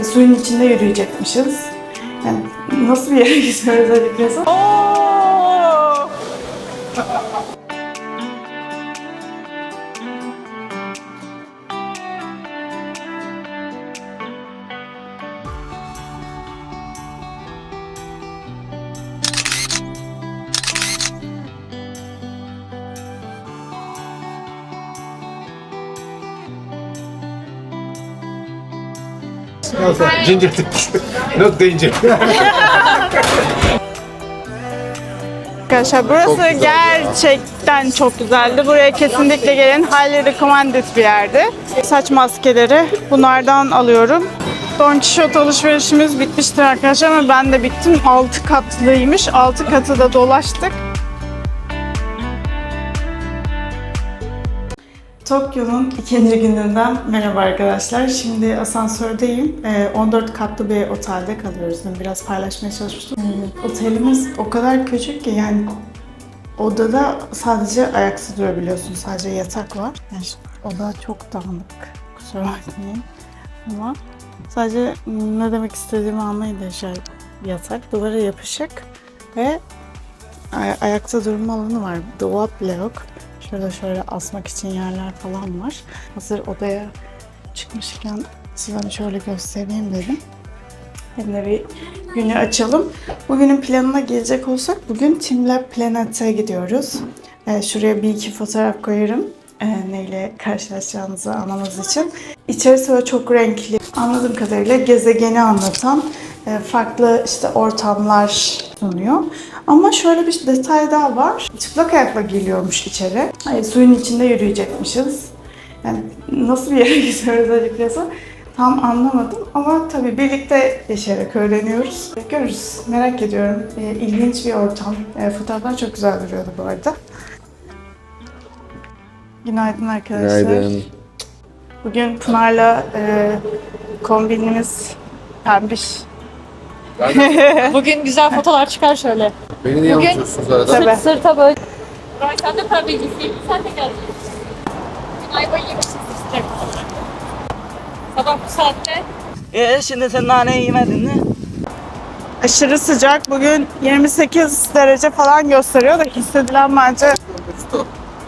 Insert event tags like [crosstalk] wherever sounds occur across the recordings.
Suyun içinde yürüyecekmişiz. Yani nasıl bir yere [laughs] gidiyoruz açıkçası? Ginger. Not danger. Arkadaşlar burası gerçekten çok güzeldi. Buraya kesinlikle gelin. Highly recommended bir yerdi. Saç maskeleri bunlardan alıyorum. Don Quixote alışverişimiz bitmiştir arkadaşlar ama ben de bittim. 6 katlıymış. 6 katı da dolaştık. Tokyo'nun ikinci gününden merhaba arkadaşlar. Şimdi asansördeyim. Ee, 14 katlı bir otelde kalıyoruz. Dün biraz paylaşmaya çalışmıştım. Ee, otelimiz o kadar küçük ki yani odada sadece ayakta durabiliyorsun. Sadece yatak var. Yani oda çok dağınık. Kusura bakmayın. Ama sadece ne demek istediğimi anlayın şey yatak duvara yapışık ve ay- ayakta durma alanı var. Dolap bile yok. Şurada şöyle asmak için yerler falan var. Hazır odaya çıkmışken size şöyle göstereyim dedim. Hem de bir günü açalım. Bugünün planına gelecek olsak bugün Team Lab Planet'e gidiyoruz. Ee, şuraya bir iki fotoğraf koyarım. Ee, neyle karşılaşacağınızı anlamanız için. İçerisi böyle çok renkli. Anladığım kadarıyla gezegeni anlatan farklı işte ortamlar sunuyor. Ama şöyle bir detay daha var. Çıplak ayakla geliyormuş içeri. Hayır, suyun içinde yürüyecekmişiz. Yani nasıl bir yere [laughs] gidiyoruz açıkçası tam anlamadım ama tabii birlikte yaşayarak öğreniyoruz. Görürüz. Merak ediyorum. E, ilginç bir ortam. E, fotoğraflar çok güzel duruyordu bu arada. Günaydın arkadaşlar. Bugün Pınar'la e, kombinimiz pembiş. Bugün güzel fotolar çıkar şöyle. Beni niye Bugün- unutuyorsunuz arada? Tabii. Sırt sırta böyle. Buray sen de pembe giysin. Sen de gel. Bugün ayvayı yemişsin sıcak olarak. Sabah bu saatte Ee şimdi sen naneyi yemedin mi? Aşırı sıcak. Bugün 28 derece falan gösteriyor da hissedilen bence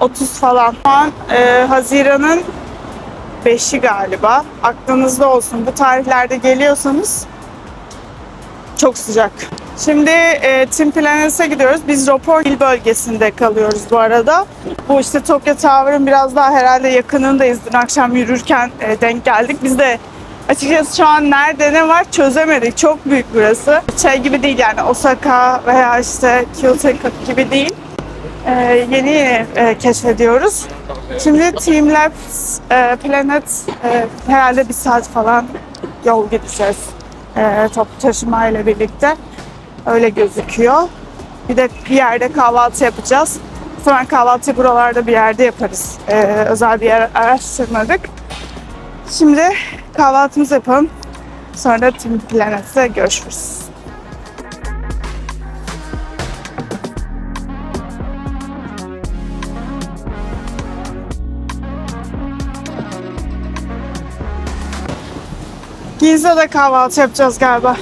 30 falan. Şu an e, Haziran'ın 5'i galiba. Aklınızda olsun. Bu tarihlerde geliyorsanız çok sıcak. Şimdi e, Team Planet'e gidiyoruz. Biz Roppongi bölgesinde kalıyoruz bu arada. Bu işte Tokyo Tower'ın biraz daha herhalde yakınındayız. Dün akşam yürürken e, denk geldik. Biz de açıkçası şu an nerede ne var çözemedik. Çok büyük burası. Şey gibi değil yani Osaka veya işte Kyoto gibi değil. E, yeni yeni e, keşfediyoruz. Şimdi Team Labs e, Planet e, herhalde bir saat falan yol gideceğiz. E, toplu taşıma ile birlikte. Öyle gözüküyor. Bir de bir yerde kahvaltı yapacağız. Sonra kahvaltıyı buralarda bir yerde yaparız. E, özel bir yer araştırmadık. Şimdi kahvaltımızı yapalım. Sonra da Team Planet'te görüşürüz. Ginza'da kahvaltı yapacağız galiba.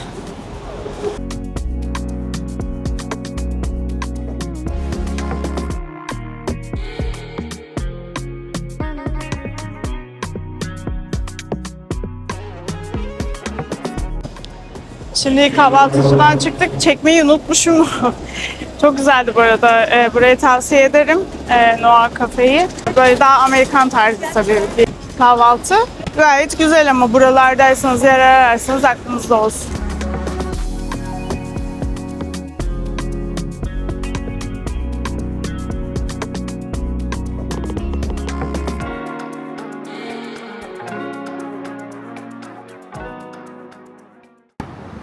Şimdi kahvaltıcıdan çıktık. Çekmeyi unutmuşum. [laughs] Çok güzeldi bu arada. Ee, burayı tavsiye ederim. Ee, Noah Cafe'yi. Böyle daha Amerikan tarzı tabii bir kahvaltı. Gayet güzel ama buralardaysanız yer ararsanız aklınızda olsun.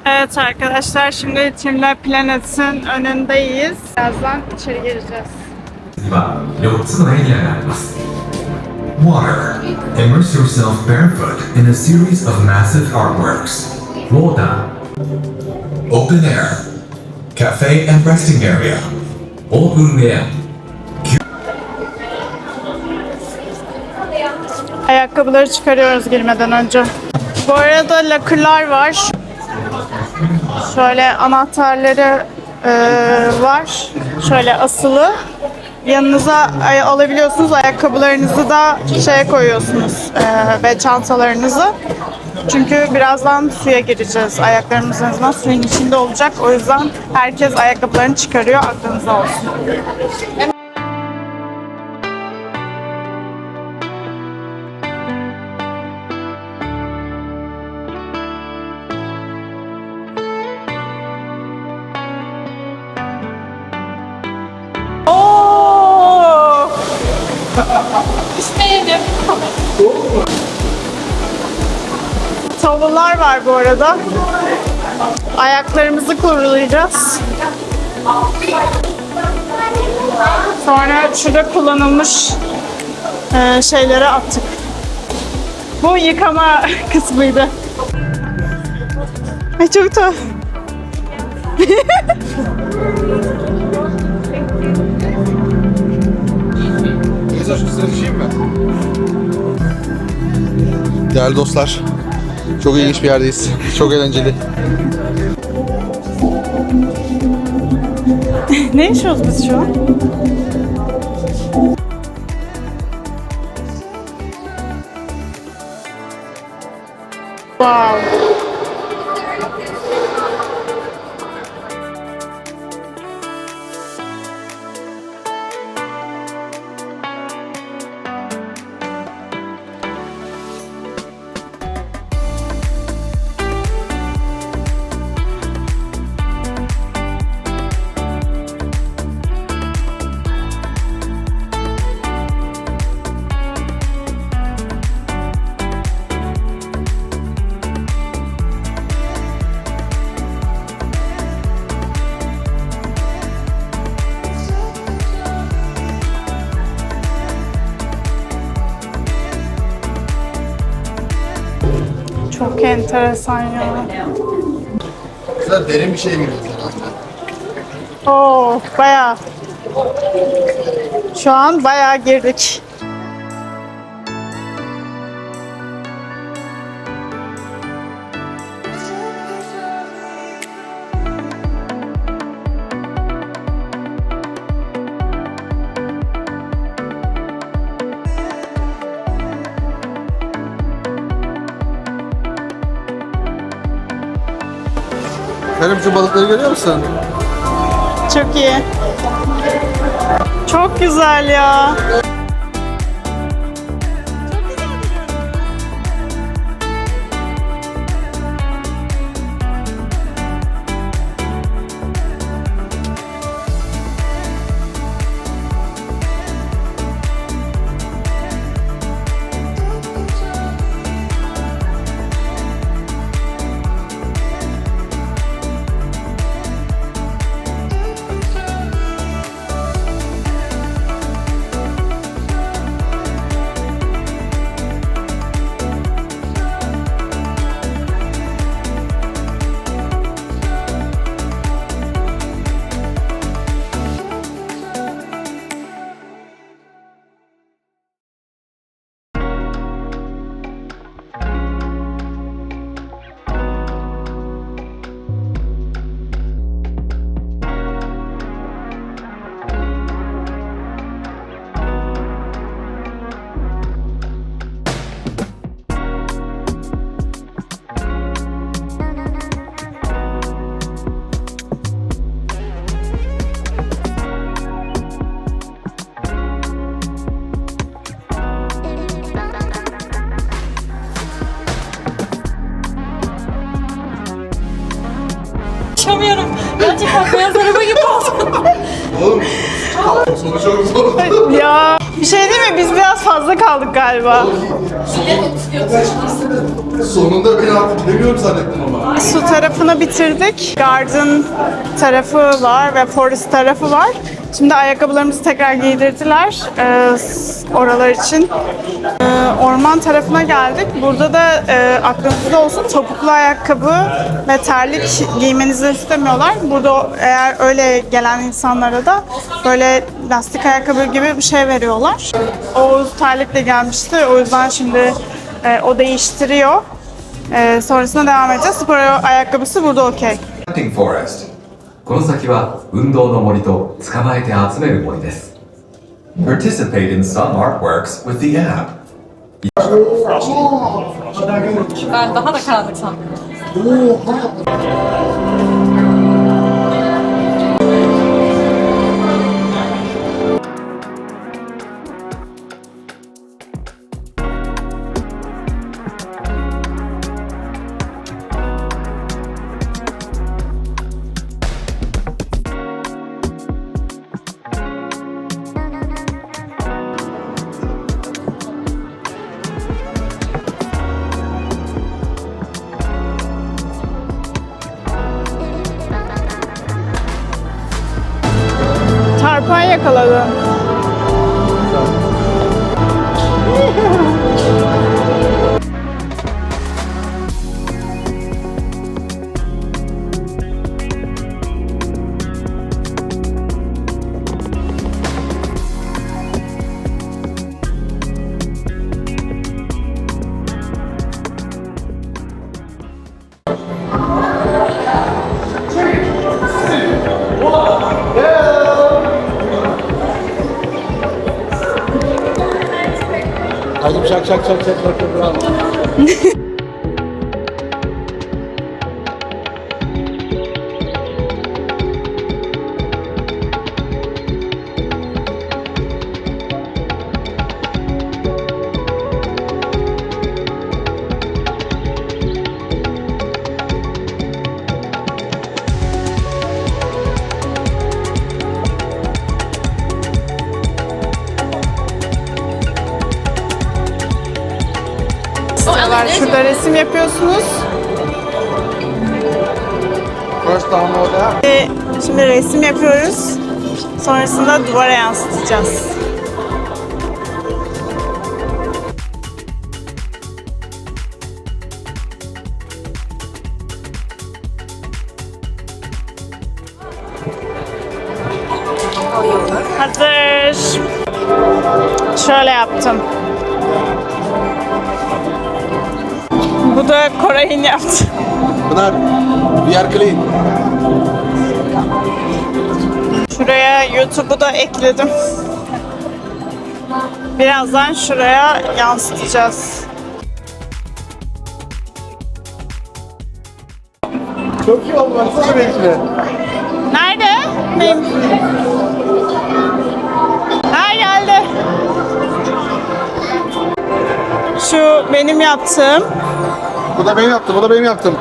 Evet arkadaşlar şimdi Teamler Planet'in önündeyiz. Birazdan içeri gireceğiz. には4つのエリアがあります Water Immerse yourself barefoot in a series of massive artworks Water Open air Cafe and resting area Open air Ayakkabıları çıkarıyoruz girmeden önce. Bu arada lakırlar var. Şöyle anahtarları e, var. Şöyle asılı. Yanınıza ay- alabiliyorsunuz. Ayakkabılarınızı da şeye koyuyorsunuz. e, ve çantalarınızı. Çünkü birazdan suya gireceğiz. Ayaklarımız en azından suyun içinde olacak. O yüzden herkes ayakkabılarını çıkarıyor. Aklınızda olsun. İşte Tavullar var bu arada. Ayaklarımızı kurulayacağız. Sonra şurada kullanılmış e, şeyleri attık. Bu yıkama [laughs] kısmıydı. Ay çok tuhaf. [laughs] Şu mi? Değerli dostlar, çok ilginç bir yerdeyiz. Çok eğlenceli. [laughs] ne yaşıyoruz biz şu an? Wow. Enteresan ya. Güzel derin bir şey herhalde. Oo, bayağı. Şu an bayağı girdik. Kerem şu balıkları görüyor musun? Çok iyi. Çok güzel ya. Bir şey değil mi? Biz biraz fazla kaldık galiba. Sonunda beni artık gidemiyorum zannettim ama. Su tarafını bitirdik. Garden tarafı var ve forest tarafı var. Şimdi ayakkabılarımızı tekrar giydirdiler e, s- oralar için E, orman tarafına geldik. Burada da e, aklınızda olsun topuklu ayakkabı ve terlik giymenizi istemiyorlar. Burada o- eğer öyle gelen insanlara da böyle lastik ayakkabı gibi bir şey veriyorlar. Oğuz terlikle gelmişti. O yüzden şimdi e, o değiştiriyor. Ee, sonrasında devam edeceğiz. Spor ayakkabısı burada okey. Hunting forest. この先は運動の森と捕まえて集める森です Participate in some artworks with the app. Ben daha da karanlık sandım. шаг, шаг, шаг, шаг, шаг, шаг, шаг, шаг, шаг, шаг, шаг, шаг, шаг, шаг, yapıyoruz. Sonrasında duvara yansıtacağız. Hazır. Şöyle yaptım. Bu da Koray'ın yaptı. Pınar, we are clean. YouTube'u da ekledim. Birazdan şuraya yansıtacağız. Çok iyi oldu baksana benimkine. Nerede? Benim. Ha geldi. Şu benim yaptığım. Bu da benim yaptım, bu da benim yaptım.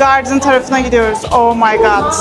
Garden tarafına gidiyoruz. Oh my god.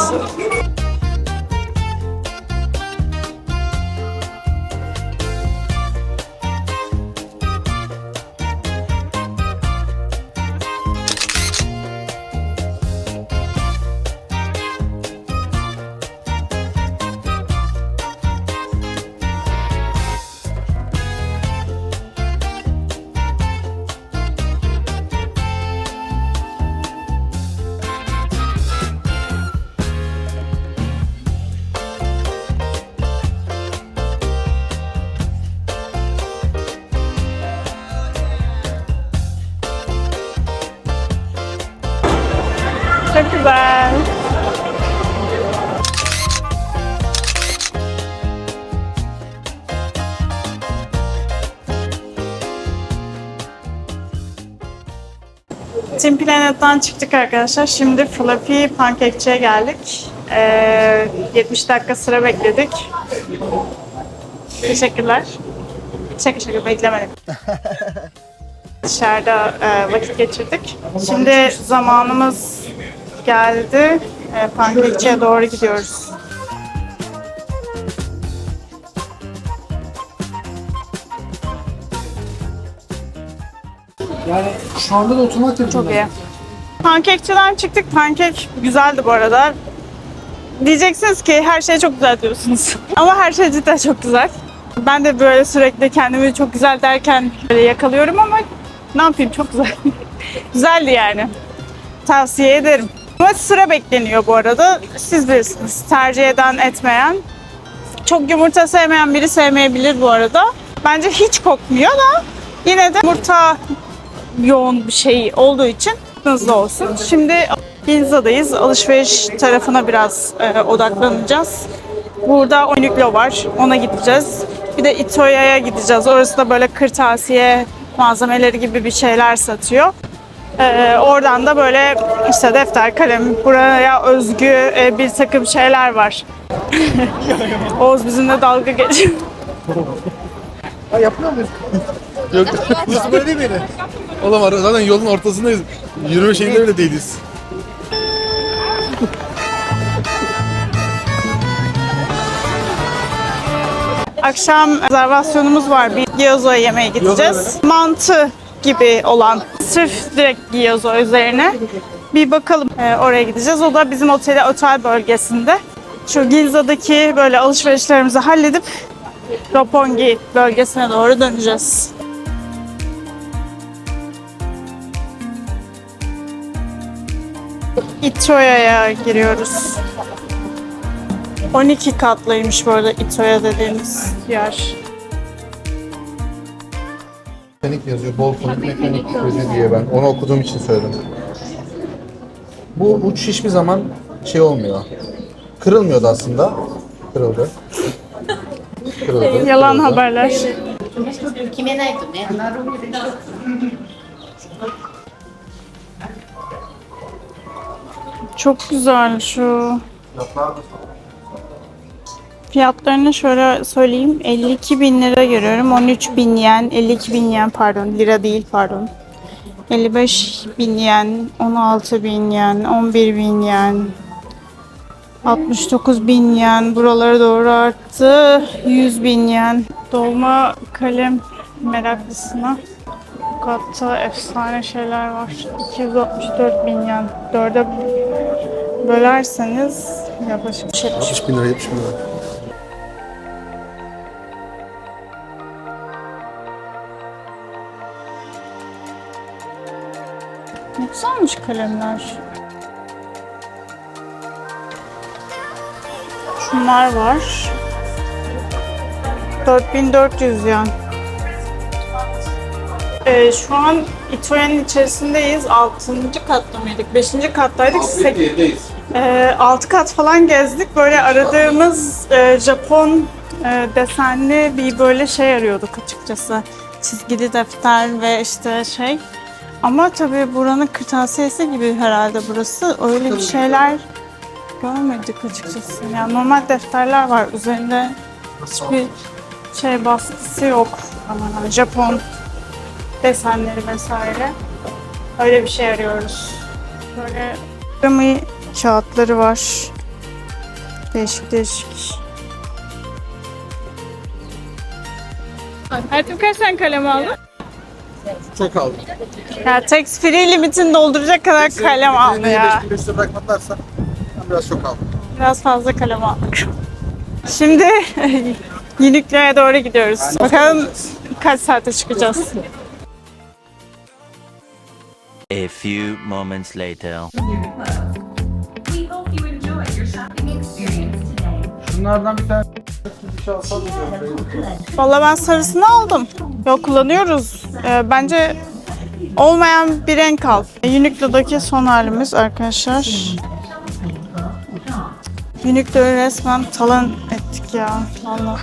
Team Planet'tan çıktık arkadaşlar. Şimdi Fluffy Pancake'ciye geldik. Ee, 70 dakika sıra bekledik. Teşekkürler. Şaka şaka beklemedik. [laughs] Dışarıda e, vakit geçirdik. Şimdi zamanımız geldi. E, Pankekçi'ye doğru gidiyoruz. Yani şu anda da otomatik Çok iyi. Pankekçiden çıktık. Pankek güzeldi bu arada. diyeceksiniz ki her şey çok güzel diyorsunuz. [laughs] Ama her şey cidden çok güzel. Ben de böyle sürekli kendimi çok güzel derken böyle yakalıyorum ama ne yapayım çok güzel. [laughs] Güzeldi yani. Tavsiye ederim. Ama sıra bekleniyor bu arada. Siz bilirsiniz. Tercih eden, etmeyen. Çok yumurta sevmeyen biri sevmeyebilir bu arada. Bence hiç kokmuyor da yine de yumurta yoğun bir şey olduğu için hızlı olsun. Şimdi Ginza'dayız. Alışveriş tarafına biraz e, odaklanacağız. Burada Uniqlo var. Ona gideceğiz. Bir de Itoya'ya gideceğiz. Orası da böyle kırtasiye malzemeleri gibi bir şeyler satıyor. Ee, oradan da böyle işte defter, kalem, buraya özgü e, bir takım şeyler var. [laughs] Oğuz bizimle dalga geçiyor. Ha yapmıyor muyuz? [laughs] Yok. Burası böyle değil miydi? Oğlum ara- zaten yolun ortasındayız. Yürüme şeyinde bile değiliz. Akşam rezervasyonumuz var. Bir gyoza yemeğe gideceğiz. Mantı gibi olan, sırf direkt gyoza üzerine. Bir bakalım Ee, oraya gideceğiz. O da bizim oteli otel bölgesinde. Şu Ginza'daki böyle alışverişlerimizi halledip Roppongi bölgesine doğru döneceğiz. Itoya'ya giriyoruz. 12 katlıymış bu arada Itoya dediğimiz yer. Mekanik yazıyor. Bol konuk mekanik özel diye ben. Onu okuduğum için söyledim. Bu uç hiçbir zaman şey olmuyor. Kırılmıyordu aslında. Kırıldı. Kırıldı. Yalan kırıldı. haberler. 決めないとね。 Çok güzel şu. Fiyatlarını şöyle söyleyeyim. 52 bin lira görüyorum. 13 bin yen, 52 bin yen pardon. Lira değil pardon. 55 bin yen, 16 bin yen, 11 bin yen, 69 bin yen. Buralara doğru arttı. 100 bin yen. Dolma kalem meraklısına. Katta efsane şeyler var. 264 bin yen. Dörde bölerseniz yaklaşık 70 60 bin lira 70 bin lira. Ne güzelmiş kalemler. Şunlar var. 4400 yan. Ee, şu an İtoya'nın içerisindeyiz. 6. katta mıydık? 5. kattaydık. 7'deyiz. Ee, 6 kat falan gezdik. Böyle aradığımız e, Japon e, desenli bir böyle şey arıyorduk açıkçası. Çizgili defter ve işte şey. Ama tabii buranın kırtasiyesi gibi herhalde burası. Öyle bir şeyler görmedik açıkçası. Yani normal defterler var. Üzerinde hiçbir şey baskısı yok. Ama Japon desenleri vesaire. Öyle bir şey arıyoruz. Böyle Grammy kağıtları var. Değişik değişik. Hayatım kaç tane kalem aldın? Çok aldım. Ya tax free limitini dolduracak kadar kalem aldı ya. 5 lira bırakmadılarsa ben biraz çok aldım. Biraz fazla kalem aldık. Şimdi [laughs] Uniqlo'ya doğru gidiyoruz. Bakalım kaç saate çıkacağız. A few moments later. We hope you enjoy your shopping experience today. Şunlardan bir tane Valla ben sarısını aldım. Yok kullanıyoruz. Ee, bence olmayan bir renk al. Uniqlo'daki son halimiz arkadaşlar. Uniqlo'yu resmen talan ettik ya. Valla.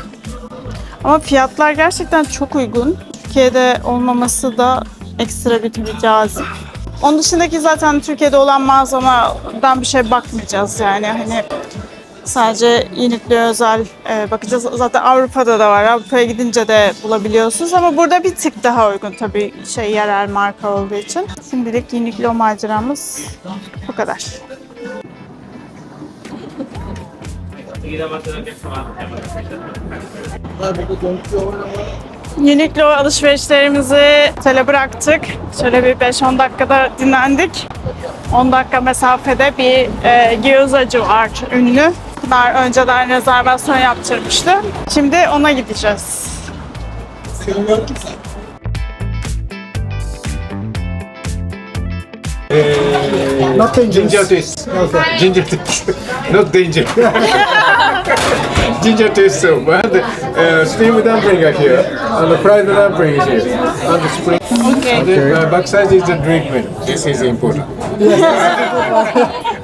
Ama fiyatlar gerçekten çok uygun. Türkiye'de olmaması da ekstra bir cazip. Onun dışındaki zaten Türkiye'de olan mağazadan bir şey bakmayacağız yani. Hani Sadece Uniqlo'ya özel e, bakacağız. Zaten Avrupa'da da var. Avrupa'ya gidince de bulabiliyorsunuz ama burada bir tık daha uygun tabii şey yerel marka olduğu için. Şimdilik Uniqlo maceramız bu kadar. Uniqlo alışverişlerimizi tele bıraktık. Şöyle bir 5-10 dakikada dinlendik. 10 dakika mesafede bir e, gyozacı var ünlü. Bunlar önceden rezervasyon yaptırmıştı. Şimdi ona gideceğiz. Not dangerous. Ginger taste. Ginger taste. Not danger. [laughs] Ginger taste soup. And uh, steamed dumpling are here. And the fried dumpling is here. And the spring. Okay. The uh, backside is the drink menu. This is important. [laughs]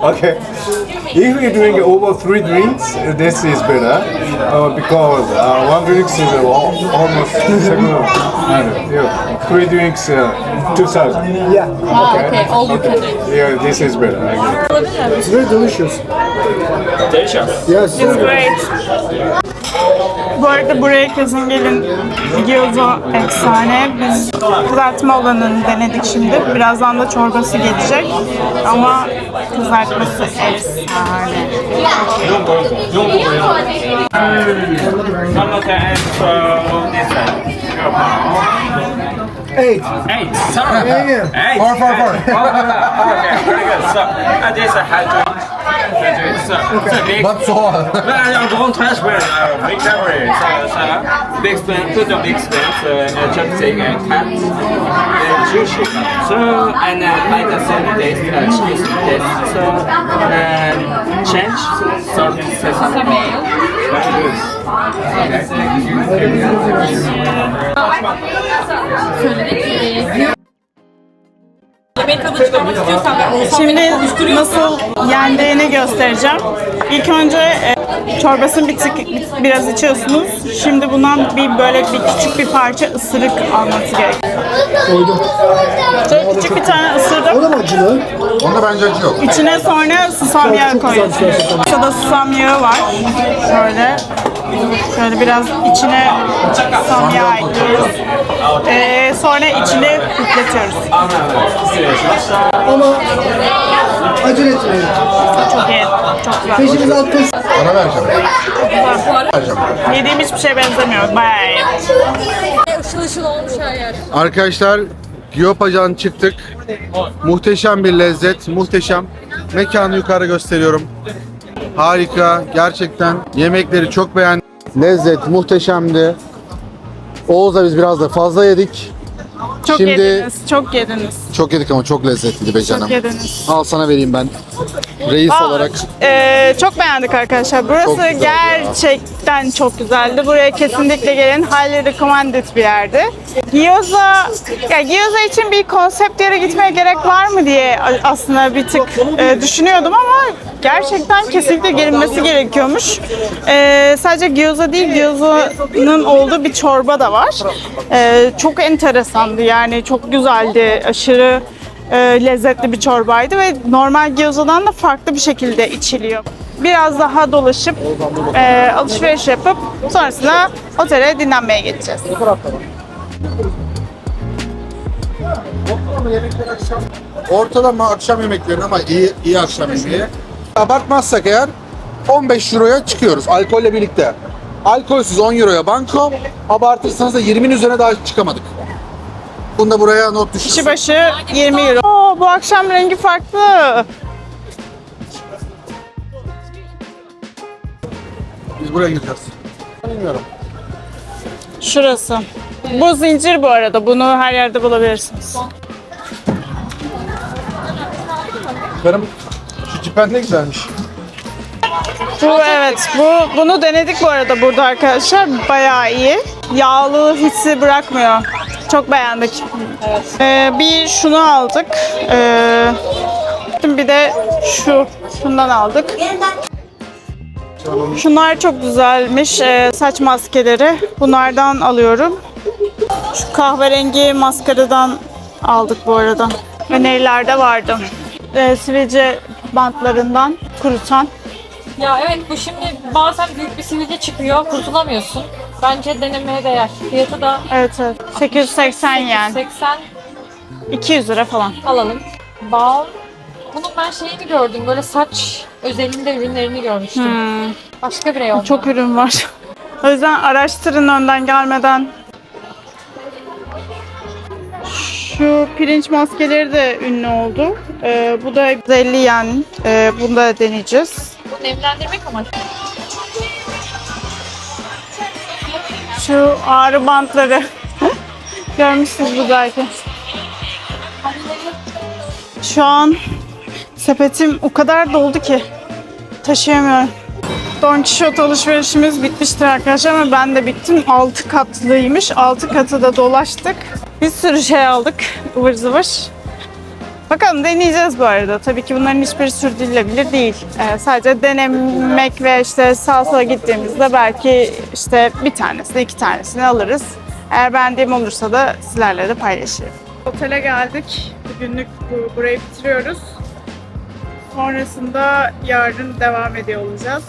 okay. If you drink over three drinks, uh, this is better uh, because uh, one drink is uh, al- almost hundred. Yeah. Three drinks, uh, two thousand. Yeah. Okay. okay, all you can drink. Yeah, this is better. I agree. It's great. Bu arada buraya kesin gelin. Gyoza efsane. Biz kızartma olanını denedik şimdi. Birazdan da çorbası gelecek. Ama kızartması efsane. Eight. Eight. Sorry. Eight. Four, four, four. okay, very good. So, uh, this is a It's a, big. Big. So, big expense, put on big uh, and cat. So, and uh, I taste, uh, cheese. So, change, so, Yemek tadı çıkarmak istiyorsan ben olsam Şimdi nasıl yendiğini göstereceğim. İlk önce e, çorbasını bir tık biraz içiyorsunuz. Şimdi bundan bir böyle bir küçük bir parça ısırık alması gerekiyor. Şöyle küçük bir tane ısırdım. Onda bence acı yok. İçine sonra susam yağı koyuyorsunuz. Burada susam yağı var. Şöyle. Şöyle biraz içine susam yağı ekliyoruz. Ee, sonra içine üfletiyoruz. Ama acele etmeyin. Çok iyi. Çok güzel. Peşimize at koş. Ona vereceğim. Vereceğim. Yediğim hiçbir şeye benzemiyor. Bayağı iyi. Işıl ışıl olmuş her yer. Arkadaşlar Giyopacan çıktık. Muhteşem bir lezzet, muhteşem. Mekanı yukarı gösteriyorum. Harika, gerçekten yemekleri çok beğendim. Lezzet muhteşemdi. Oğuz'la biz biraz da fazla yedik. Çok Şimdi- yediniz. Çok yediniz. Çok yedik ama çok lezzetliydi be canım. Çok yediniz. Al sana vereyim ben. Reis Aa, olarak. e, çok beğendik arkadaşlar. Burası Çok güzeldi gerçekten çok güzeldi. Buraya kesinlikle gelin. Highly recommended bir yerdi. Gyoza, ya Gyoza için bir konsept yere gitmeye gerek var mı diye aslında bir tık e, düşünüyordum ama gerçekten kesinlikle gelinmesi gerekiyormuş. E, sadece gyoza değil, gyoza'nın olduğu bir çorba da var. E, çok enteresandı yani çok güzeldi. Aşırı e, lezzetli bir çorbaydı ve normal gyozadan da farklı bir şekilde içiliyor. Biraz daha dolaşıp e, alışveriş yapıp sonrasında otele dinlenmeye geçeceğiz. Ortalama akşam yemekleri ama iyi iyi akşam yemeği. Abartmazsak eğer 15 euroya çıkıyoruz alkolle birlikte. Alkolsüz 10 euroya banko, abartırsanız da 20'nin üzerine daha çıkamadık. Bunu da buraya not Kişi düşün. başı 20 euro. Oo, bu akşam rengi farklı. Biz buraya gideceğiz. Bilmiyorum. Şurası. Bu zincir bu arada. Bunu her yerde bulabilirsiniz. Karım şu cipen ne güzelmiş. Bu evet. Bu bunu denedik bu arada burada arkadaşlar. Bayağı iyi. Yağlı hissi bırakmıyor. Çok beğendik. Ee, bir şunu aldık. Ee, bir de şu şundan aldık. Şunlar çok güzelmiş. Ee, saç maskeleri. Bunlardan alıyorum. Şu kahverengi maskaradan aldık bu arada. Önerilerde vardı. Ee, sivilce bantlarından kurutan. Ya evet bu şimdi bazen büyük bir sivilce çıkıyor, kurtulamıyorsun. Bence denemeye değer. Fiyatı da Evet evet. 880 yen. 80 200 lira falan. alalım. Bal. Bunun ben şeyini gördüm, böyle saç özelinde ürünlerini görmüştüm. Başka bir reyonda. Çok ürün var. O yüzden araştırın önden gelmeden. Şu pirinç maskeleri de ünlü oldu. Ee, bu da 150 yen. Ee, bunu da deneyeceğiz. Bu nemlendirmek amaçlı. Şu ağrı bantları. [laughs] Görmüşsünüz bu belki. Şu an sepetim o kadar doldu ki taşıyamıyorum. Don Quixote alışverişimiz bitmiştir arkadaşlar ama ben de bittim. 6 katlıymış. 6 katı da dolaştık. Bir sürü şey aldık. ıvır zıvır. Bakalım deneyeceğiz bu arada. Tabii ki bunların hiçbiri sürdürülebilir değil. Ee, sadece denemek ve işte sağa sola gittiğimizde belki işte bir tanesini, iki tanesini alırız. Eğer beğendiğim olursa da sizlerle de paylaşırım. Otele geldik. Bugünlük bu, burayı bitiriyoruz. Sonrasında yarın devam ediyor olacağız.